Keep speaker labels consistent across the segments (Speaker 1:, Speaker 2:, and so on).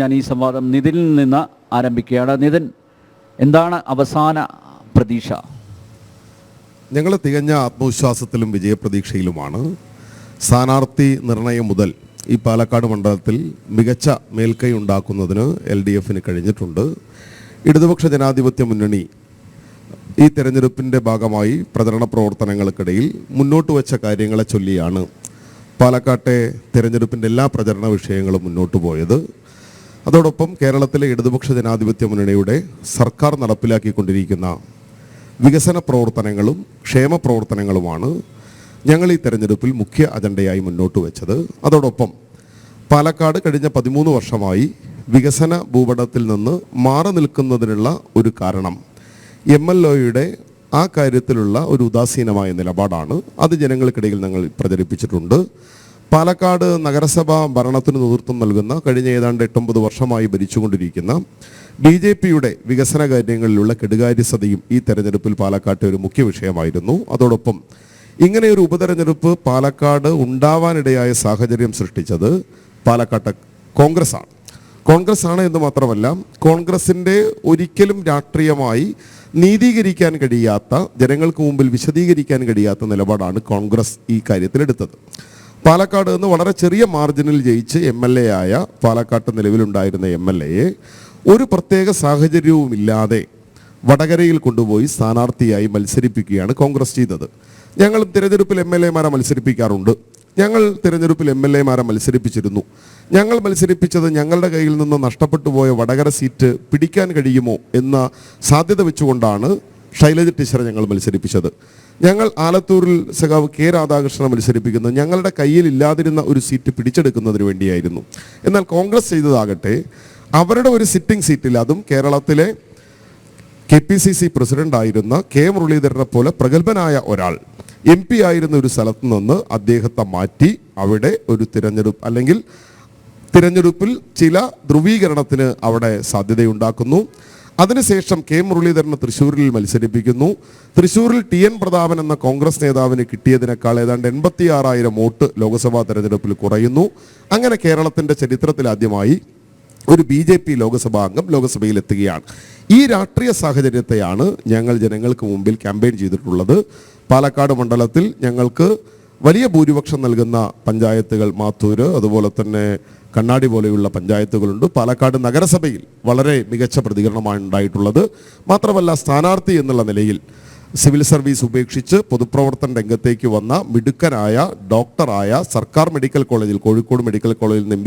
Speaker 1: ഞാൻ ഈ സംവാദം നിതിനിൽ നിന്ന് ആരംഭിക്കുകയാണ്. നിതിൻ എന്താണ് അവസാന പ്രതീക്ഷ?
Speaker 2: ഞങ്ങൾ തികഞ്ഞ ആത്മവിശ്വാസത്തിലും വിജയപ്രതീക്ഷയിലുമാണ്. സ്ഥാനാർത്ഥി നിർണയം മുതൽ ഈ പാലക്കാട് മണ്ഡലത്തിൽ മികച്ച മേൽക്കൈ ഉണ്ടാക്കുന്നതിന് എൽ ഡി എഫിന് കഴിഞ്ഞിട്ടുണ്ട്. ഇടതുപക്ഷ ജനാധിപത്യ മുന്നണി ഈ തെരഞ്ഞെടുപ്പിന്റെ ഭാഗമായി പ്രചരണ പ്രവർത്തനങ്ങൾക്കിടയിൽ മുന്നോട്ട് വെച്ച കാര്യങ്ങളെ ചൊല്ലിയാണ് പാലക്കാട്ടെ തെരഞ്ഞെടുപ്പിന്റെ എല്ലാ പ്രചരണ വിഷയങ്ങളും മുന്നോട്ട് പോയത്. അതോടൊപ്പം കേരളത്തിലെ ഇടതുപക്ഷ ജനാധിപത്യ മുന്നണിയുടെ സർക്കാർ നടപ്പിലാക്കിക്കൊണ്ടിരിക്കുന്ന വികസന പ്രവർത്തനങ്ങളും ക്ഷേമ പ്രവർത്തനങ്ങളുമാണ് ഞങ്ങൾ ഈ തെരഞ്ഞെടുപ്പിൽ മുഖ്യ അജണ്ടയായി മുന്നോട്ട് വെച്ചത്. അതോടൊപ്പം പാലക്കാട് കഴിഞ്ഞ പതിമൂന്ന് വർഷമായി വികസന ഭൂപടത്തിൽ നിന്ന് മാറി നിൽക്കുന്നതിനുള്ള ഒരു കാരണം എം എൽ ഒയുടെ ആ കാര്യത്തിലുള്ള ഒരു ഉദാസീനമായ നിലപാടാണ്. അത് ജനങ്ങൾക്കിടയിൽ ഞങ്ങൾ പ്രചരിപ്പിച്ചിട്ടുണ്ട്. പാലക്കാട് നഗരസഭ ഭരണത്തിന് നേതൃത്വം നൽകുന്ന കഴിഞ്ഞ ഏതാണ്ട് എട്ടൊമ്പത് വർഷമായി ഭരിച്ചുകൊണ്ടിരിക്കുന്ന ബി ജെ പിയുടെ വികസന കാര്യങ്ങളിലുള്ള കെടുകാര്യസ്ഥതയും ഈ തെരഞ്ഞെടുപ്പിൽ പാലക്കാട്ടെ ഒരു മുഖ്യ വിഷയമായിരുന്നു. അതോടൊപ്പം ഇങ്ങനെയൊരു ഉപതെരഞ്ഞെടുപ്പ് പാലക്കാട് ഉണ്ടാവാനിടയായ സാഹചര്യം സൃഷ്ടിച്ചത് പാലക്കാട്ട് കോൺഗ്രസ് ആണ് കോൺഗ്രസ് ആണ് എന്ന് മാത്രമല്ല കോൺഗ്രസിന്റെ ഒരിക്കലും രാഷ്ട്രീയമായി നീതീകരിക്കാൻ കഴിയാത്ത ജനങ്ങൾക്ക് മുമ്പിൽ വിശദീകരിക്കാൻ കഴിയാത്ത നിലപാടാണ് കോൺഗ്രസ് ഈ കാര്യത്തിൽ എടുത്തത് പാലക്കാട് നിന്ന് വളരെ ചെറിയ മാർജിനിൽ ജയിച്ച് എം എൽ എ ആയ പാലക്കാട്ട് നിലവിലുണ്ടായിരുന്ന എം എൽ എയെ ഒരു പ്രത്യേക സാഹചര്യവുമില്ലാതെ വടകരയിൽ കൊണ്ടുപോയി സ്ഥാനാർത്ഥിയായി മത്സരിപ്പിക്കുകയാണ് കോൺഗ്രസ് ചെയ്തത്. ഞങ്ങൾ തിരഞ്ഞെടുപ്പിൽ എം എൽ എമാരെ മത്സരിപ്പിക്കാറുണ്ട്. ഞങ്ങൾ തിരഞ്ഞെടുപ്പിൽ എം എൽ എമാരെ മത്സരിപ്പിച്ചിരുന്നു. ഞങ്ങൾ മത്സരിപ്പിച്ചത് ഞങ്ങളുടെ കയ്യിൽ നിന്ന് നഷ്ടപ്പെട്ടു പോയ വടകര സീറ്റ് പിടിക്കാൻ കഴിയുമോ എന്ന സാധ്യത വെച്ചുകൊണ്ടാണ് ശൈലജ ടീച്ചറെ ഞങ്ങൾ മത്സരിപ്പിച്ചത്. ഞങ്ങൾ ആലത്തൂരിൽ സഖാവ് കെ രാധാകൃഷ്ണനെ മത്സരിപ്പിക്കുന്നത് ഞങ്ങളുടെ കയ്യിൽ ഇല്ലാതിരുന്ന ഒരു സീറ്റ് പിടിച്ചെടുക്കുന്നതിന് വേണ്ടിയായിരുന്നു. എന്നാൽ കോൺഗ്രസ് ചെയ്തതാകട്ടെ അവരുടെ ഒരു സിറ്റിംഗ് സീറ്റിൽ അതും കേരളത്തിലെ K P C C president ആയിരുന്ന കെ മുരളീധരനെ പോലെ പ്രഗത്ഭനായ ഒരാൾ എം പി ആയിരുന്ന ഒരു സ്ഥലത്ത് നിന്ന് അദ്ദേഹത്തെ മാറ്റി അവിടെ ഒരു തിരഞ്ഞെടുപ്പ് അല്ലെങ്കിൽ തിരഞ്ഞെടുപ്പിൽ ചില ധ്രുവീകരണത്തിന് അവിടെ സാധ്യതയുണ്ടാക്കുന്നു. അതിനുശേഷം കെ മുരളീധരനെ തൃശ്ശൂരിൽ മത്സരിപ്പിക്കുന്നു. തൃശ്ശൂരിൽ ടി എൻ പ്രതാപൻ എന്ന കോൺഗ്രസ് നേതാവിന് കിട്ടിയതിനേക്കാൾ ഏതാണ്ട് എൺപത്തി ആറായിരം വോട്ട് ലോക്സഭാ തെരഞ്ഞെടുപ്പിൽ കുറയുന്നു. അങ്ങനെ കേരളത്തിന്റെ ചരിത്രത്തിൽ ആദ്യമായി ഒരു ബി ജെ പി ലോക്സഭാ അംഗം ലോക്സഭയിൽ എത്തുകയാണ്. ഈ രാഷ്ട്രീയ സാഹചര്യത്തെയാണ് ഞങ്ങൾ ജനങ്ങൾക്ക് മുമ്പിൽ ക്യാമ്പയിൻ ചെയ്തിട്ടുള്ളത്. പാലക്കാട് മണ്ഡലത്തിൽ ഞങ്ങൾക്ക് വലിയ ഭൂരിപക്ഷം നൽകുന്ന പഞ്ചായത്തുകൾ മാത്തൂര് അതുപോലെ തന്നെ കണ്ണാടി പോലെയുള്ള പഞ്ചായത്തുകളുണ്ട്. പാലക്കാട് നഗരസഭയിൽ വളരെ മികച്ച പ്രതികരണമാണ് ഉണ്ടായിട്ടുള്ളത്. മാത്രമല്ല സ്ഥാനാർത്ഥി എന്നുള്ള നിലയിൽ സിവിൽ സർവീസ് ഉപേക്ഷിച്ച് പൊതുപ്രവർത്തന രംഗത്തേക്ക് വന്ന മിടുക്കനായ ഡോക്ടറായ സർക്കാർ മെഡിക്കൽ കോളേജിൽ കോഴിക്കോട് മെഡിക്കൽ കോളേജിൽ നിന്ന് എം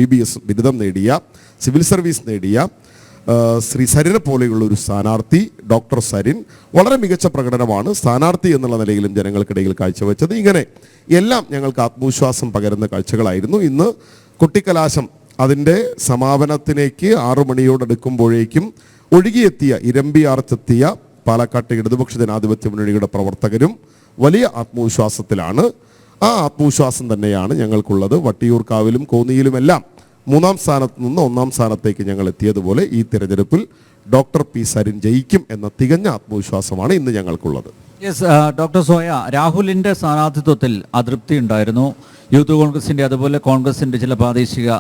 Speaker 2: ബിരുദം നേടിയ സിവിൽ സർവീസ് നേടിയ ശ്രീ സരിനെ പോലെയുള്ള ഒരു സ്ഥാനാർത്ഥി ഡോക്ടർ സരിൻ വളരെ മികച്ച പ്രകടനമാണ്. സ്ഥാനാർത്ഥി എന്നുള്ള നിലയിലും ജനങ്ങൾക്കിടയിൽ കാഴ്ചവെച്ചത്. ഇങ്ങനെ എല്ലാം ഞങ്ങൾക്ക് ആത്മവിശ്വാസം പകരുന്ന കാഴ്ചകളായിരുന്നു. ഇന്ന് കുട്ടിക്കലാശം അതിന്റെ സമാപനത്തിലേക്ക് ആറു മണിയോടടുക്കുമ്പോഴേക്കും ഒഴുകിയെത്തിയ ഇരമ്പിയാർച്ചെത്തിയ പാലക്കാട്ടെ ഇടതുപക്ഷ ജനാധിപത്യ മുന്നണിയുടെ പ്രവർത്തകരും വലിയ ആത്മവിശ്വാസത്തിലാണ്. ആ ആത്മവിശ്വാസം തന്നെയാണ് ഞങ്ങൾക്കുള്ളത്. വട്ടിയൂർക്കാവിലും കോന്നിയിലുമെല്ലാം മൂന്നാം സ്ഥാനത്ത് നിന്ന് ഒന്നാം സ്ഥാനത്തേക്ക് ഞങ്ങൾ എത്തിയതുപോലെ ഈ തിരഞ്ഞെടുപ്പിൽ ഡോക്ടർ പി സരിൻ ജയിക്കും എന്ന തികഞ്ഞ ആത്മവിശ്വാസമാണ് ഇന്ന് ഞങ്ങൾക്കുള്ളത്.
Speaker 1: യെസ് ഡോക്ടർ സോയ രാഹുലിന്റെ സ്ഥാനാർത്ഥിത്വത്തിൽ അതൃപ്തി ഉണ്ടായിരുന്നു. യൂത്ത് കോൺഗ്രസിന്റെ അതുപോലെ കോൺഗ്രസിന്റെ ചില പ്രാദേശിക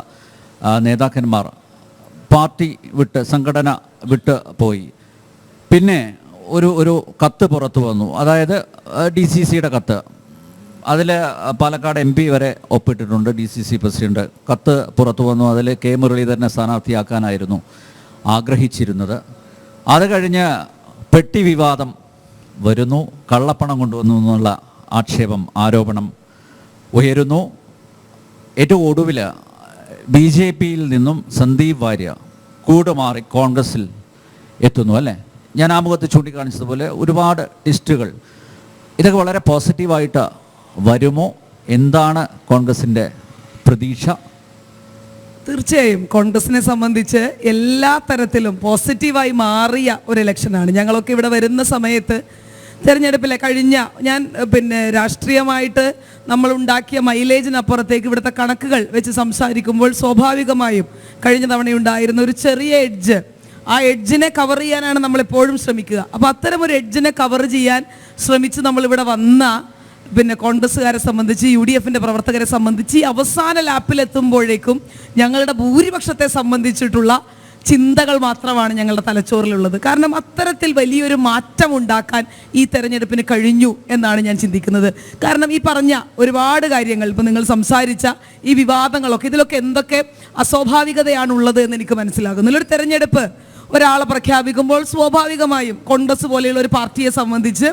Speaker 1: നേതാക്കന്മാർ പാർട്ടി വിട്ട് സംഘടന വിട്ട് പോയി. പിന്നെ ഒരു ഒരു കത്ത് പുറത്തു വന്നു. അതായത് ഡി സി സിയുടെ കത്ത്. അതിൽ പാലക്കാട് എം പി വരെ ഒപ്പിട്ടിട്ടുണ്ട് ഡി സി സി പ്രസിഡന്റ്. കത്ത് പുറത്തു വന്നു അതിൽ കെ മുരളീധരനെ സ്ഥാനാർത്ഥിയാക്കാനായിരുന്നു ആഗ്രഹിച്ചിരുന്നത്. അത് കഴിഞ്ഞ് പെട്ടി വിവാദം വരുന്നു കള്ളപ്പണം കൊണ്ടുവന്നു എന്നുള്ള ആക്ഷേപം ആരോപണം ഉയരുന്നു. ഏറ്റവും ഒടുവിൽ ബി ജെ പിയിൽ നിന്നും സന്ദീപ് വാര്യ കൂടുമാറി കോൺഗ്രസിൽ എത്തുന്നു അല്ലേ? ഞാൻ ആമുഖത്ത് ചൂണ്ടിക്കാണിച്ചതുപോലെ ഒരുപാട് ലിസ്റ്റുകൾ. ഇതൊക്കെ വളരെ പോസിറ്റീവായിട്ട് വരുമോ? എന്താണ് കോൺഗ്രസിന്റെ പ്രതീക്ഷ?
Speaker 3: തീർച്ചയായും കോൺഗ്രസിനെ സംബന്ധിച്ച് എല്ലാ തരത്തിലും പോസിറ്റീവായി മാറിയ ഒരു ഇലക്ഷനാണ്. ഞങ്ങളൊക്കെ ഇവിടെ വരുന്ന സമയത്ത് തിരഞ്ഞെടുപ്പിലെ കഴിഞ്ഞ ഞാൻ പിന്നെ രാഷ്ട്രീയമായിട്ട് നമ്മൾ ഉണ്ടാക്കിയ മൈലേജിനപ്പുറത്തേക്ക് ഇവിടുത്തെ കണക്കുകൾ വെച്ച് സംസാരിക്കുമ്പോൾ സ്വാഭാവികമായും കഴിഞ്ഞ തവണയുണ്ടായിരുന്ന ഒരു ചെറിയ എഡ്ജ്. ആ എഡ്ജിനെ കവർ ചെയ്യാനാണ് നമ്മൾ എപ്പോഴും ശ്രമിക്കുക. അപ്പോൾ അത്തരം ഒരു എഡ്ജിനെ കവർ ചെയ്യാൻ ശ്രമിച്ച് നമ്മളിവിടെ വന്ന പിന്നെ കോൺഗ്രസ്സുകാരെ സംബന്ധിച്ച് യു ഡി എഫിന്റെ പ്രവർത്തകരെ സംബന്ധിച്ച് അവസാന ലാപ്പിലെത്തുമ്പോഴേക്കും ഞങ്ങളുടെ ഭൂരിപക്ഷത്തെ സംബന്ധിച്ചിട്ടുള്ള ചിന്തകൾ മാത്രമാണ് ഞങ്ങളുടെ തലച്ചോറിലുള്ളത്. കാരണം അത്തരത്തിൽ വലിയൊരു മാറ്റം ഉണ്ടാക്കാൻ ഈ തെരഞ്ഞെടുപ്പിന് കഴിഞ്ഞു എന്നാണ് ഞാൻ ചിന്തിക്കുന്നത്. കാരണം ഈ പറഞ്ഞ ഒരുപാട് കാര്യങ്ങൾ ഇപ്പം നിങ്ങൾ സംസാരിച്ച ഈ വിവാദങ്ങളൊക്കെ ഇതിലൊക്കെ എന്തൊക്കെ അസ്വാഭാവികതയാണുള്ളത് എന്ന് എനിക്ക് മനസ്സിലാകുന്നു. ഒരു തെരഞ്ഞെടുപ്പ്. ഒരാളെ പ്രഖ്യാപിക്കുമ്പോൾ സ്വാഭാവികമായും കോൺഗ്രസ് പോലെയുള്ള ഒരു പാർട്ടിയെ സംബന്ധിച്ച്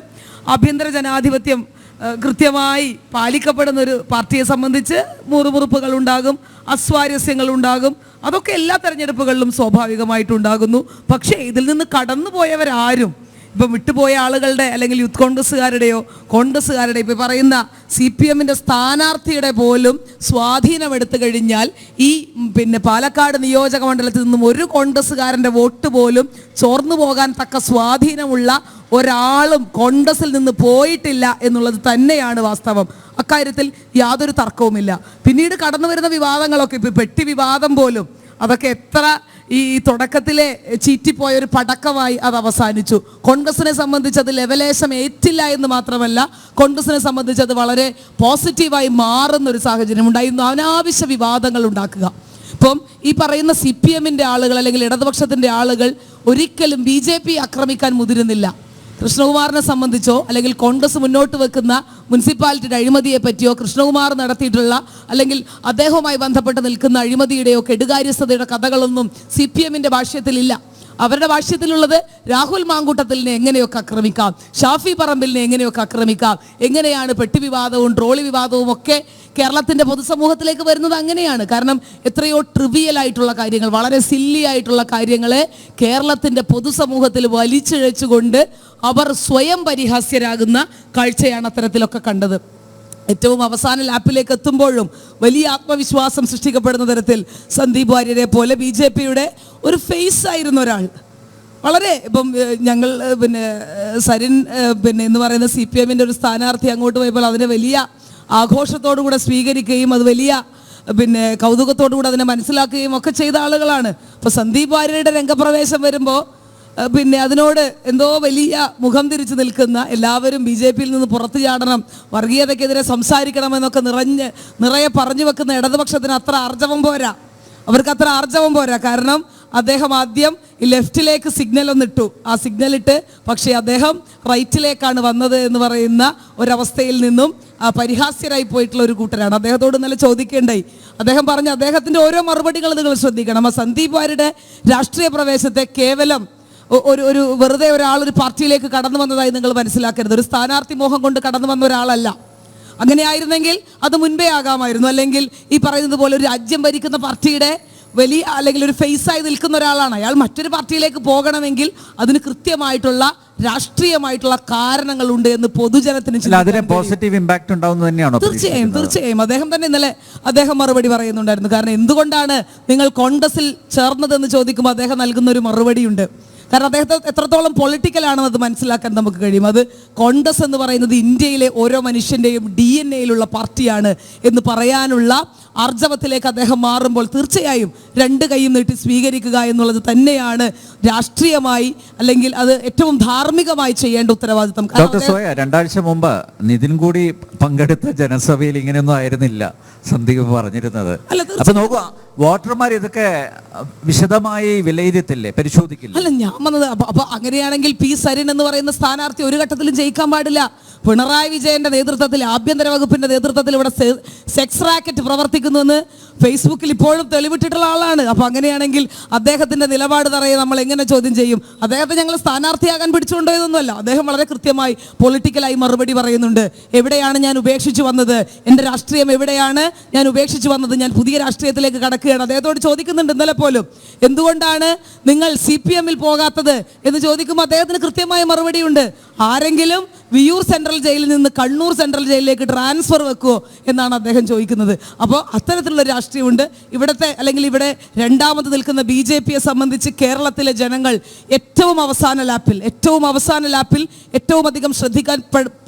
Speaker 3: ആഭ്യന്തര ജനാധിപത്യം കൃത്യമായി പാലിക്കപ്പെടുന്ന ഒരു പാർട്ടിയെ സംബന്ധിച്ച് മുറുമുറുപ്പുകൾ ഉണ്ടാകും അസ്വാരസ്യങ്ങൾ ഉണ്ടാകും. അതൊക്കെ എല്ലാ തെരഞ്ഞെടുപ്പുകളിലും സ്വാഭാവികമായിട്ടുണ്ടാകുന്നു. പക്ഷേ ഇതിൽ നിന്ന് കടന്നുപോയവരാരും ഇപ്പം വിട്ടുപോയ ആളുകളുടെ അല്ലെങ്കിൽ യൂത്ത് കോൺഗ്രസ്സുകാരുടെയോ കോൺഗ്രസ്സുകാരുടെ ഇപ്പം പറയുന്ന സി പി എമ്മിന്റെ സ്ഥാനാർത്ഥിയുടെ പോലും സ്വാധീനമെടുത്തു കഴിഞ്ഞാൽ ഈ പിന്നെ പാലക്കാട് നിയോജക മണ്ഡലത്തിൽ നിന്നും ഒരു കോൺഗ്രസ്സുകാരന്റെ വോട്ട് പോലും ചോർന്നു പോകാൻ തക്ക സ്വാധീനമുള്ള ഒരാളും കോൺഗ്രസിൽ നിന്ന് പോയിട്ടില്ല എന്നുള്ളത് തന്നെയാണ് വാസ്തവം. അക്കാര്യത്തിൽ യാതൊരു തർക്കവുമില്ല. പിന്നീട് കടന്നു വരുന്ന വിവാദങ്ങളൊക്കെ ഇപ്പം പെട്ടി വിവാദം പോലും അതൊക്കെ എത്ര ഈ തുടക്കത്തിലെ ചീറ്റിപ്പോയ ഒരു പടക്കമായി അത് അവസാനിച്ചു. കോൺഗ്രസിനെ സംബന്ധിച്ച് അത് ലെവലേശം ഏറ്റില്ല എന്ന് മാത്രമല്ല കോൺഗ്രസിനെ സംബന്ധിച്ച് അത് വളരെ പോസിറ്റീവായി മാറുന്ന ഒരു സാഹചര്യം ഉണ്ടായിരുന്നു. അനാവശ്യ വിവാദങ്ങൾ ഉണ്ടാക്കുക. ഇപ്പം ഈ പറയുന്ന സി പി എമ്മിന്റെ ആളുകൾ അല്ലെങ്കിൽ ഇടതുപക്ഷത്തിന്റെ ആളുകൾ ഒരിക്കലും ബി ജെ പി ആക്രമിക്കാൻ മുതിരുന്നില്ല. കൃഷ്ണകുമാറിനെ സംബന്ധിച്ചോ അല്ലെങ്കിൽ കോൺഗ്രസ് മുന്നോട്ട് വെക്കുന്ന മുനിസിപ്പാലിറ്റിയുടെ അഴിമതിയെ പറ്റിയോ കൃഷ്ണകുമാർ നടത്തിയിട്ടുള്ള അല്ലെങ്കിൽ അദ്ദേഹവുമായി ബന്ധപ്പെട്ട് നിൽക്കുന്ന അഴിമതിയുടെയോ കെടുകാര്യസ്ഥതയുടെ കഥകളൊന്നും സി പി എമ്മിന്റെ ഭാഷ്യത്തിലില്ല. അവരുടെ ഭാഷ്യത്തിലുള്ളത് രാഹുൽ മാങ്കൂട്ടത്തിലിനെ എങ്ങനെയൊക്കെ ആക്രമിക്കാം? ഷാഫി പറമ്പിലിനെ എങ്ങനെയൊക്കെ ആക്രമിക്കാം? എങ്ങനെയാണ് പെട്ടിവിവാദവും ട്രോളി വിവാദവും ഒക്കെ കേരളത്തിന്റെ പൊതുസമൂഹത്തിലേക്ക് വരുന്നത് അങ്ങനെയാണ്? കാരണം എത്രയോ ട്രിവിയൽ ആയിട്ടുള്ള കാര്യങ്ങൾ വളരെ സില്ലി ആയിട്ടുള്ള കാര്യങ്ങളെ കേരളത്തിന്റെ പൊതുസമൂഹത്തിൽ വലിച്ചിഴച്ചുകൊണ്ട് അവർ സ്വയം പരിഹാസ്യരാകുന്ന കാഴ്ചയാണ് അത്തരത്തിലൊക്കെ കണ്ടത്. ഏറ്റവും അവസാന ലാപ്പിലേക്ക് എത്തുമ്പോഴും വലിയ ആത്മവിശ്വാസം സൃഷ്ടിക്കപ്പെടുന്ന തരത്തിൽ സന്ദീപ് വാര്യരെ പോലെ ബി ജെ പിയുടെ ഒരു ഫേസ് ആയിരുന്ന ഒരാൾ. വളരെ ഇപ്പം ഞങ്ങൾ പിന്നെ സരിൻ പിന്നെ എന്ന് പറയുന്ന സി പി എമ്മിന്റെ ഒരു സ്ഥാനാർത്ഥി അങ്ങോട്ട് പോയപ്പോൾ അതിനെ വലിയ ആഘോഷത്തോടു കൂടെ സ്വീകരിക്കുകയും അത് വലിയ പിന്നെ കൗതുകത്തോടു കൂടെ അതിനെ മനസ്സിലാക്കുകയും ഒക്കെ ചെയ്ത ആളുകളാണ്. അപ്പോൾ സന്ദീപ് വാര്യരുടെ രംഗപ്രവേശം വരുമ്പോൾ പിന്നെ അതിനോട് എന്തോ വലിയ മുഖം തിരിച്ചു നിൽക്കുന്ന എല്ലാവരും ബി ജെ പിയിൽ നിന്ന് പുറത്തു ചാടണം വർഗീയതയ്ക്കെതിരെ സംസാരിക്കണമെന്നൊക്കെ നിറഞ്ഞ് നിറയെ പറഞ്ഞു വെക്കുന്ന ഇടതുപക്ഷത്തിന് അത്ര ആർജവം പോരാ. അവർക്ക് അത്ര ആർജവം പോരാ. കാരണം അദ്ദേഹം ആദ്യം ഈ ലെഫ്റ്റിലേക്ക് സിഗ്നൽ ഒന്നിട്ടു ആ സിഗ്നൽ ഇട്ട് പക്ഷേ അദ്ദേഹം റൈറ്റിലേക്കാണ് വന്നത് എന്ന് പറയുന്ന ഒരവസ്ഥയിൽ നിന്നും പരിഹാസ്യരായി പോയിട്ടുള്ള ഒരു കൂട്ടരാണ്. അദ്ദേഹത്തോട് നല്ല ചോദിക്കേണ്ടായി. അദ്ദേഹം പറഞ്ഞു അദ്ദേഹത്തിന്റെ ഓരോ മറുപടികൾ നിങ്ങൾ ശ്രദ്ധിക്കണം. ആ സന്ദീപ് വാരുടെ രാഷ്ട്രീയ പ്രവേശത്തെ കേവലം ഒരു ഒരു വെറുതെ ഒരാൾ ഒരു പാർട്ടിയിലേക്ക് കടന്നു വന്നതായി നിങ്ങൾ മനസ്സിലാക്കരുത്. ഒരു സ്ഥാനാർത്ഥി മോഹം കൊണ്ട് കടന്നു വന്ന ഒരാളല്ല. അങ്ങനെ ആയിരുന്നെങ്കിൽ അത് മുൻപേ ആകാമായിരുന്നു. അല്ലെങ്കിൽ ഈ പറയുന്നത് പോലെ ഒരു രാജ്യം ഭരിക്കുന്ന പാർട്ടിയുടെ വലിയ അല്ലെങ്കിൽ ഒരു ഫേസായി നിൽക്കുന്ന ഒരാളാണ്. അയാൾ മറ്റൊരു പാർട്ടിയിലേക്ക് പോകണമെങ്കിൽ അതിന് കൃത്യമായിട്ടുള്ള രാഷ്ട്രീയമായിട്ടുള്ള കാരണങ്ങളുണ്ട് എന്ന് പൊതുജനത്തിന്
Speaker 1: അതിന് പോസിറ്റീവ് ഇമ്പാക്ട് ഉണ്ടാവുന്നത് തന്നെയാണോ
Speaker 3: തീർച്ചയായും തീർച്ചയായും. അദ്ദേഹം തന്നെ ഇന്നലെ അദ്ദേഹം മറുപടി പറയുന്നുണ്ടായിരുന്നു. കാരണം എന്തുകൊണ്ടാണ് നിങ്ങൾ കോൺഗ്രസിൽ ചേർന്നതെന്ന് ചോദിക്കുമ്പോൾ അദ്ദേഹം നൽകുന്ന ഒരു മറുപടിയുണ്ട്. കാരണം അദ്ദേഹത്തെ എത്രത്തോളം പൊളിറ്റിക്കൽ ആണെന്ന് അത് മനസ്സിലാക്കാൻ നമുക്ക് കഴിയും. അത് കോൺഗ്രസ് എന്ന് പറയുന്നത് ഇന്ത്യയിലെ ഓരോ മനുഷ്യന്റെയും ഡി എൻ എയിലുള്ള പാർട്ടിയാണ് എന്ന് പറയാനുള്ള ആർജവത്തിലേക്ക് അദ്ദേഹം മാറുമ്പോൾ തീർച്ചയായും രണ്ട് കൈയും നീട്ടി സ്വീകരിക്കുക എന്നുള്ളത് തന്നെയാണ് രാഷ്ട്രീയമായി അല്ലെങ്കിൽ അത് ഏറ്റവും ധാർമ്മികമായി ചെയ്യേണ്ട ഉത്തരവാദിത്തം.
Speaker 1: ഡോക്ടർ സോയ രണ്ടാഴ്ച മുമ്പ് നിതിൻ കൂടി പങ്കെടുത്ത ജനസഭയിൽ ഇങ്ങനെയൊന്നും ആയിരുന്നില്ല സന്ദീപ് പറഞ്ഞിരുന്നത്.
Speaker 3: അല്ല,
Speaker 1: അപ്പൊ നോക്കുക വോട്ടർമാർ ഇതൊക്കെ വിശദമായി വിലയിരുത്തില്ലേ? പരിശോധിക്കില്ല?
Speaker 3: അല്ല ഞാൻ വന്നത് അപ്പൊ അങ്ങനെയാണെങ്കിൽ പി സരിൻ എന്ന് പറയുന്ന സ്ഥാനാർത്ഥി ഒരു ഘട്ടത്തിലും ജയിക്കാൻ പാടില്ല. പിണറായി വിജയന്റെ നേതൃത്വത്തിൽ ആഭ്യന്തര വകുപ്പിന്റെ നേതൃത്വത്തിൽ ഇവിടെ സെക്സ് റാക്കറ്റ് പ്രവർത്തിക്കുന്നുവെന്ന് ഫേസ്ബുക്കിൽ ഇപ്പോഴും തെളിവിട്ടിട്ടുള്ള ആളാണ്. അപ്പൊ അങ്ങനെയാണെങ്കിൽ അദ്ദേഹത്തിന്റെ നിലപാട് തറയെ നമ്മൾ എങ്ങനെ ചോദ്യം ചെയ്യും? അദ്ദേഹത്തെ ഞങ്ങൾ സ്ഥാനാർത്ഥിയാകാൻ പിടിച്ചുകൊണ്ടുപോയതൊന്നുമല്ല അദ്ദേഹം വളരെ കൃത്യമായി പൊളിറ്റിക്കലായി മറുപടി പറയുന്നുണ്ട്. എവിടെയാണ് ഞാൻ ഉപേക്ഷിച്ചു വന്നത്? എന്റെ രാഷ്ട്രീയം എവിടെയാണ്? ഞാൻ ഉപേക്ഷിച്ചു വന്നത് ഞാൻ പുതിയ രാഷ്ട്രീയത്തിലേക്ക് കടക്കുകയാണ് അദ്ദേഹത്തോട് ചോദിക്കുന്നുണ്ട് ഇന്നലെ പോലും. എന്തുകൊണ്ടാണ് നിങ്ങൾ സി പി എമ്മിൽ പോകാത്തത്? എന്ന് ചോദിക്കുമ്പോൾ അദ്ദേഹത്തിന് കൃത്യമായ മറുപടിയുണ്ട്. ആരെങ്കിലും വിയൂർ സെൻട്രൽ ജയിലിൽ നിന്ന് കണ്ണൂർ സെൻട്രൽ ജയിലിലേക്ക് ട്രാൻസ്ഫർ വെക്കുമോ എന്നാണ് അദ്ദേഹം ചോദിക്കുന്നത്. അപ്പോൾ അത്തരത്തിലുള്ള രാഷ്ട്രീയമുണ്ട്. ഇവിടുത്തെ അല്ലെങ്കിൽ ഇവിടെ രണ്ടാമത് നിൽക്കുന്ന ബി ജെ പിയെ സംബന്ധിച്ച് കേരളത്തിലെ ജനങ്ങൾ ഏറ്റവും അവസാന ലാപ്പിൽ ഏറ്റവും അവസാന ലാപ്പിൽ ഏറ്റവും അധികം ശ്രദ്ധിക്കാൻ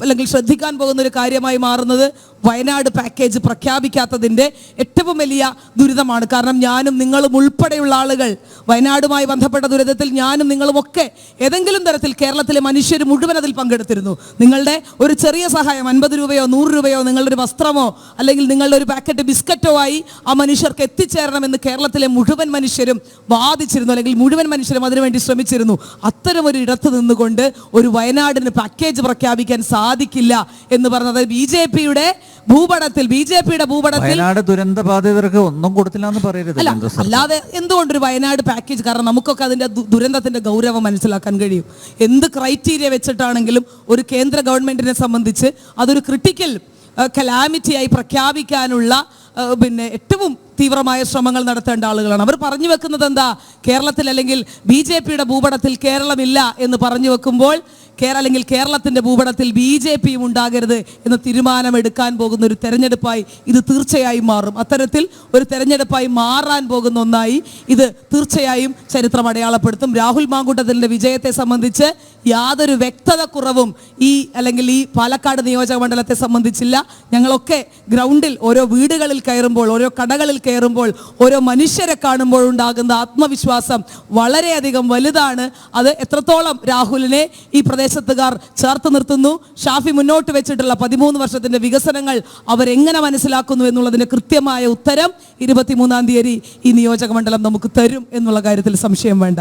Speaker 3: അല്ലെങ്കിൽ ശ്രദ്ധിക്കാൻ പോകുന്ന ഒരു കാര്യമായി മാറുന്നത് വയനാട് പാക്കേജ് പ്രഖ്യാപിക്കാത്തതിന്റെ ഏറ്റവും വലിയ ദുരിതമാണ്. കാരണം ഞാനും നിങ്ങളും ഉൾപ്പെടെയുള്ള ആളുകൾ വയനാടുമായി ബന്ധപ്പെട്ട ദുരിതത്തിൽ ഞാനും നിങ്ങളും ഒക്കെ ഏതെങ്കിലും തരത്തിൽ കേരളത്തിലെ മനുഷ്യർ മുഴുവൻ അതിൽ പങ്കെടുത്തിരുന്നു. നിങ്ങളുടെ ഒരു ചെറിയ സഹായം അൻപത് രൂപയോ നൂറ് രൂപയോ നിങ്ങളുടെ ഒരു വസ്ത്രമോ അല്ലെങ്കിൽ നിങ്ങളുടെ ഒരു പാക്കറ്റ് ബിസ്ക്കറ്റോ ആയി ആ മനുഷ്യർക്ക് എത്തിച്ചേരണമെന്ന് കേരളത്തിലെ മുഴുവൻ മനുഷ്യരും വാദിച്ചിരുന്നു അല്ലെങ്കിൽ മുഴുവൻ മനുഷ്യരും അതിനുവേണ്ടി ശ്രമിച്ചിരുന്നു. അത്തരമൊരു ഇടത്ത് നിന്നുകൊണ്ട് ഒരു വയനാടിന് പാക്കേജ് പ്രഖ്യാപിക്കാൻ സാധിക്കില്ല എന്ന് പറഞ്ഞത്. ബി ജെ പിയുടെ ഭൂപടത്തിൽ ബി ജെ പിയുടെ ഭൂപടത്തിൽ
Speaker 1: ദുരന്ത ബാധിതർക്ക് ഒന്നും കൊടുത്തില്ല എന്ന് പറയരുത്
Speaker 3: അല്ല. അല്ലാതെ എന്തുകൊണ്ടൊരു വയനാട് പാക്കേജ് കാരണം നമുക്കൊക്കെ അതിന്റെ ദുരന്തത്തിന്റെ ഗൗരവം മനസ്സിലാക്കാൻ കഴിയും? എന്ത് ക്രൈറ്റീരിയ വെച്ചിട്ടാണെങ്കിലും ഒരു കേന്ദ്ര ഗവൺമെന്റിനെ സംബന്ധിച്ച് അതൊരു ക്രിട്ടിക്കൽ കലാമിറ്റിയായി പ്രഖ്യാപിക്കാനുള്ള പിന്നെ ഏറ്റവും തീവ്രമായ ശ്രമങ്ങൾ നടത്തേണ്ട ആളുകളാണ്. അവർ പറഞ്ഞു വെക്കുന്നത് എന്താ? കേരളത്തിൽ അല്ലെങ്കിൽ ബി ജെ പിയുടെ ഭൂപടത്തിൽ കേരളമില്ല എന്ന് പറഞ്ഞു വെക്കുമ്പോൾ കേരള അല്ലെങ്കിൽ കേരളത്തിന്റെ ഭൂപടത്തിൽ ബി ജെ പിയും ഉണ്ടാകരുത് എന്ന തീരുമാനമെടുക്കാൻ പോകുന്ന ഒരു തെരഞ്ഞെടുപ്പായി ഇത് തീർച്ചയായും മാറും. അത്തരത്തിൽ ഒരു തെരഞ്ഞെടുപ്പായി മാറാൻ പോകുന്ന ഒന്നായി ഇത് തീർച്ചയായും ചരിത്രം അടയാളപ്പെടുത്തും. രാഹുൽ മാങ്കൂട്ടത്തിന്റെ വിജയത്തെ സംബന്ധിച്ച് യാതൊരു വ്യക്തത കുറവും ഈ അല്ലെങ്കിൽ ഈ പാലക്കാട് നിയോജക മണ്ഡലത്തെ സംബന്ധിച്ചില്ല. ഞങ്ങളൊക്കെ ഗ്രൗണ്ടിൽ ഓരോ വീടുകളിൽ കയറുമ്പോൾ ഓരോ കടകളിൽ കയറുമ്പോൾ ഓരോ മനുഷ്യരെ കാണുമ്പോൾ ഉണ്ടാകുന്ന ആത്മവിശ്വാസം വളരെയധികം വലുതാണ്. അത് എത്രത്തോളം രാഹുലിനെ ഈ പ്രദേശത്തുകാർ ചേർത്ത് നിർത്തുന്നു ഷാഫി മുന്നോട്ട് വെച്ചിട്ടുള്ള പതിമൂന്ന് വർഷത്തിന്റെ വികസനങ്ങൾ അവരെങ്ങനെ മനസ്സിലാക്കുന്നു എന്നുള്ളതിന് കൃത്യമായ ഉത്തരം ഇരുപത്തിമൂന്നാം തീയതി ഈ നിയോജക മണ്ഡലം നമുക്ക് തരും എന്നുള്ള കാര്യത്തിൽ സംശയം വേണ്ട.